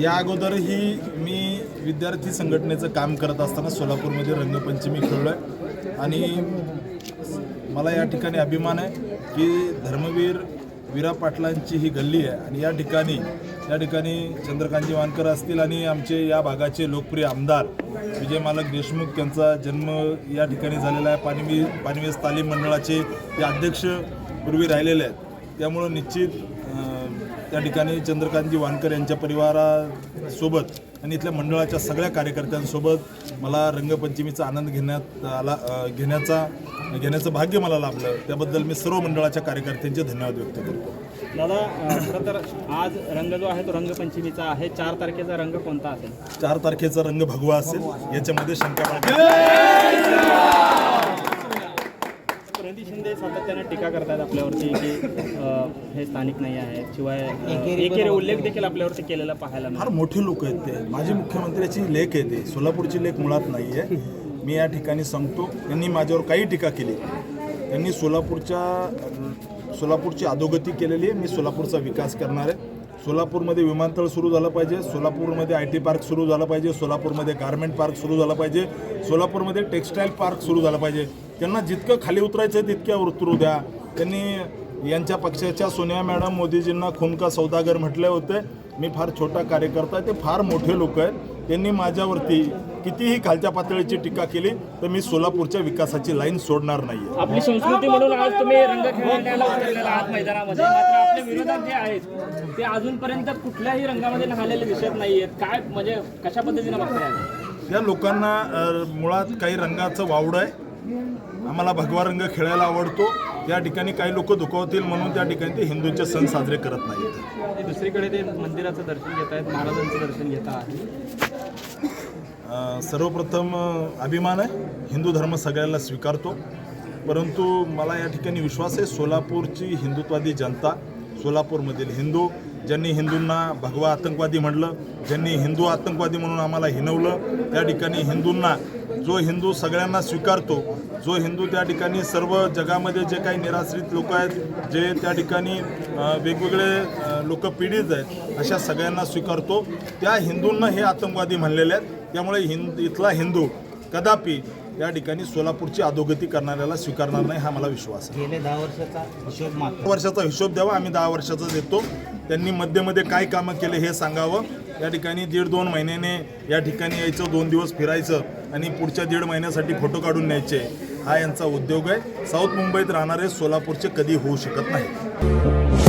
या अगोदरही मी विद्यार्थी संघटनेचं काम करत असताना सोलापूरमध्ये रंगपंचमी खेळलो आहे आणि मला या ठिकाणी अभिमान आहे की धर्मवीर विरा पाटलांची ही गल्ली आहे. आणि या ठिकाणी या ठिकाणी चंद्रकांतजी वानकर असतील आणि आमचे या भागाचे लोकप्रिय आमदार विजय मालक देशमुख यांचा जन्म या ठिकाणी झालेला आहे. पाणीवी पाणीवेस तालीम मंडळाचे ते अध्यक्ष पूर्वी राहिलेले आहेत. त्यामुळं निश्चित त्या ठिकाणी चंद्रकांतजी वानकर यांच्या परिवारासोबत आणि इथल्या मंडळाच्या सगळ्या कार्यकर्त्यांसोबत मला रंगपंचमीचा आनंद घेण्यात आला घेण्याचा घेण्याचं भाग्य मला लाभलं. त्याबद्दल मी सर्व मंडळाच्या कार्यकर्त्यांचे धन्यवाद व्यक्त करतो. दादा खरं तर आज रंग जो आहे तो रंगपंचमीचा आहे. चार तारखेचा रंग कोणता असेल? चार तारखेचा रंग भगवा असेल. याच्यामध्ये शंका प्रणिती शिंदे सातत्याने टीका करतायत आपल्यावरती की हे स्थानिक नाही आहेत. शिवाय एकेरी उल्लेख देखील आपल्यावरती केलेला पाहायला फार मोठे लोक आहेत ते. माजी मुख्यमंत्र्याची लेख आहे ते. सोलापूरची लेख मुळात नाही आहे. मी या ठिकाणी सांगतो त्यांनी माझ्यावर काही टीका केली. त्यांनी सोलापूरच्या सोलापूरची अधोगती केलेली आहे. मी सोलापूरचा विकास करणार आहे. सोलापूरमध्ये विमानतळ सुरू झालं पाहिजे सोलापूरमध्ये आय टी पार्क सुरू झालं पाहिजे सोलापूरमध्ये गारमेंट पार्क सुरू झालं पाहिजे सोलापूरमध्ये टेक्स्टाईल पार्क सुरू झालं पाहिजे. त्यांना जितकं खाली उतरायचं आहे तितक्या उतरू द्या. त्यांनी यांच्या पक्षाच्या सोनिया मॅडम मोदीजींना खुमका सौदागर म्हटले होते मी फार छोटा कार्यकर्ता आहे ते फार मोठे लोक आहेत. त्यांनी माझ्यावरती कितीही खालच्या पातळीची टीका केली तर मी सोलापूरच्या विकासाची लाईन सोडणार नाही आपली संस्कृती म्हणून आज तुम्ही रंग खेळण्याला उतरलेला आहात मैदानामध्ये. मात्र आपल्या विरोधात जे आहेत ते अजूनपर्यंत कुठल्याही रंगामध्ये न्हालेले दिसत नाही आहेत काय म्हणजे कशा पद्धतीने बघताय या लोकांना मुळात काही रंगाचं वावडं आहे. आम्हाला भगवा रंग खेळायला आवडतो. या ठिकाणी काही लोक दुखावतील म्हणून त्या ठिकाणी ते हिंदूंचे सण साजरे करत नाहीत. दुसरीकडे ते मंदिराचं दर्शन घेत आहेत महाराजांचं दर्शन घेत आहेत सर्वप्रथम अभिमान आहे. हिंदू धर्म सगळ्याला स्वीकारतो. परंतु मला या ठिकाणी विश्वास आहे सोलापूरची हिंदुत्वादी जनता सोलापूरमधील हिंदू ज्यांनी हिंदूंना भगवा आतंकवादी म्हटलं ज्यांनी हिंदू आतंकवादी म्हणून आम्हाला हिनवलं त्या ठिकाणी हिंदूंना जो हिंदू सगळ्यांना स्वीकारतो जो हिंदू त्या ठिकाणी सर्व जगामध्ये जे काही निराश्रित लोक आहेत जे त्या ठिकाणी वेगवेगळे लोक पीडित आहेत अशा सगळ्यांना स्वीकारतो. त्या हिंदूंना हे आतंकवादी म्हणलेले आहेत. त्यामुळे हिंद इथला हिंदू कदापि या ठिकाणी सोलापूरची अधोगती करणाऱ्याला स्वीकारणार नाही हा मला विश्वास आहे. गेले दहा वर्षाचा हिशोब मात्र. वर्षाचा हिशोब द्यावा आम्ही दहा वर्षाचा देतो. त्यांनी मध्ये मध्ये काय कामं केले हे सांगावं. या ठिकाणी दीड दोन महिन्याने या ठिकाणी यायचं दोन दिवस फिरायचं आणि पुढच्या दीड महिन्यासाठी फोटो काढून न्यायचे. हा यांचा उद्योग आहे. साऊथ मुंबईत राहणारे सोलापूरचे कधी होऊ शकत नाही.